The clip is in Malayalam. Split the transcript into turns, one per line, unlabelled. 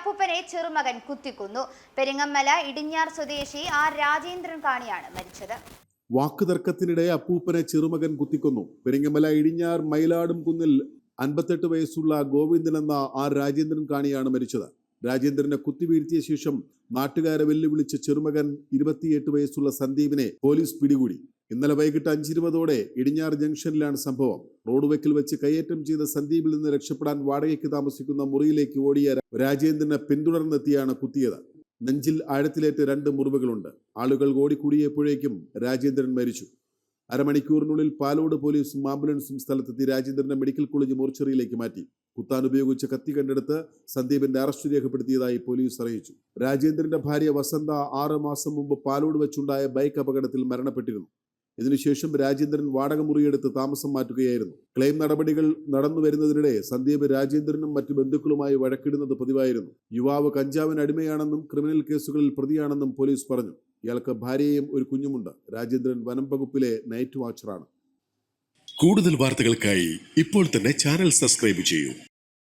അപ്പൂപ്പനെ ചെറുമകൻ കുത്തിക്കുന്നു. പെരിങ്ങമ്മല ഇടിഞ്ഞാർ സ്വദേശി ആർ രാജേന്ദ്രൻ കാണിയാണ് മരിച്ചത്.
വാക്കുതർക്കത്തിനിടെ അപ്പൂപ്പനെ ചെറുമകൻ കുത്തിക്കുന്നു. പെരിങ്ങമ്മല ഇടിഞ്ഞാർ മയിലാടും കുന്നിൽ അൻപത്തെട്ട് വയസ്സുള്ള ഗോവിന്ദൻ എന്ന ആർ രാജേന്ദ്രൻ കാണിയാണ് മരിച്ചത്. രാജേന്ദ്രനെ കുത്തിവീഴ്ത്തിയ ശേഷം നാട്ടുകാരെ വെല്ലുവിളിച്ച ചെറുമകൻ ഇരുപത്തിയെട്ട് വയസ്സുള്ള സന്ദീപിനെ പോലീസ് പിടികൂടി. ഇന്നലെ വൈകിട്ട് അഞ്ചിരുപതോടെ ഇടിഞ്ഞാർ ജംഗ്ഷനിലാണ് സംഭവം. റോഡ് വെക്കിൽ വെച്ച് കയ്യേറ്റം ചെയ്ത സന്ദീപിൽ നിന്ന് രക്ഷപ്പെടാൻ വാടകയ്ക്ക് താമസിക്കുന്ന മുറിയിലേക്ക് ഓടിയ രാജേന്ദ്രനെ പിന്തുടർന്നെത്തിയാണ് കുത്തിയത്. നെഞ്ചിൽ ആഴത്തിലേറ്റ് രണ്ട് മുറിവുകളുണ്ട്. ആളുകൾ ഓടിക്കൂടിയപ്പോഴേക്കും രാജേന്ദ്രൻ മരിച്ചു. അരമണിക്കൂറിനുള്ളിൽ പാലോട് പോലീസും ആംബുലൻസും സ്ഥലത്തെത്തി രാജേന്ദ്രനെ മെഡിക്കൽ കോളേജ് മോർച്ചറിയിലേക്ക് മാറ്റി. കുത്താൻ ഉപയോഗിച്ച കത്തി കണ്ടെടുത്ത് സന്ദീപിന്റെ അറസ്റ്റ് രേഖപ്പെടുത്തിയതായി പോലീസ് അറിയിച്ചു. രാജേന്ദ്രന്റെ ഭാര്യ വസന്ത ആറ് മാസം മുമ്പ് പാലോട് വെച്ചുണ്ടായ ബൈക്ക് അപകടത്തിൽ മരണപ്പെട്ടിരുന്നു. ഇതിനുശേഷം രാജേന്ദ്രൻ വാടക മുറിയെടുത്ത് താമസം മാറ്റുകയായിരുന്നു. ക്ലെയിം നടപടികൾ നടന്നു വരുന്നതിനിടെ സന്ദീപ് രാജേന്ദ്രനും മറ്റു ബന്ധുക്കളുമായി വഴക്കിടുന്നത് പതിവായിരുന്നു. യുവാവ് കഞ്ചാവിന് അടിമയാണെന്നും ക്രിമിനൽ കേസുകളിൽ പ്രതിയാണെന്നും പോലീസ് പറഞ്ഞു. ഇയാൾക്ക് ഭാര്യയും ഒരു കുഞ്ഞുമുണ്ട്. രാജേന്ദ്രൻ വനം വകുപ്പിലെ നൈറ്റ് വാച്ചറാണ്.
കൂടുതൽ വാർത്തകൾക്കായി ഇപ്പോൾ തന്നെ ചാനൽ സബ്സ്ക്രൈബ് ചെയ്യൂ.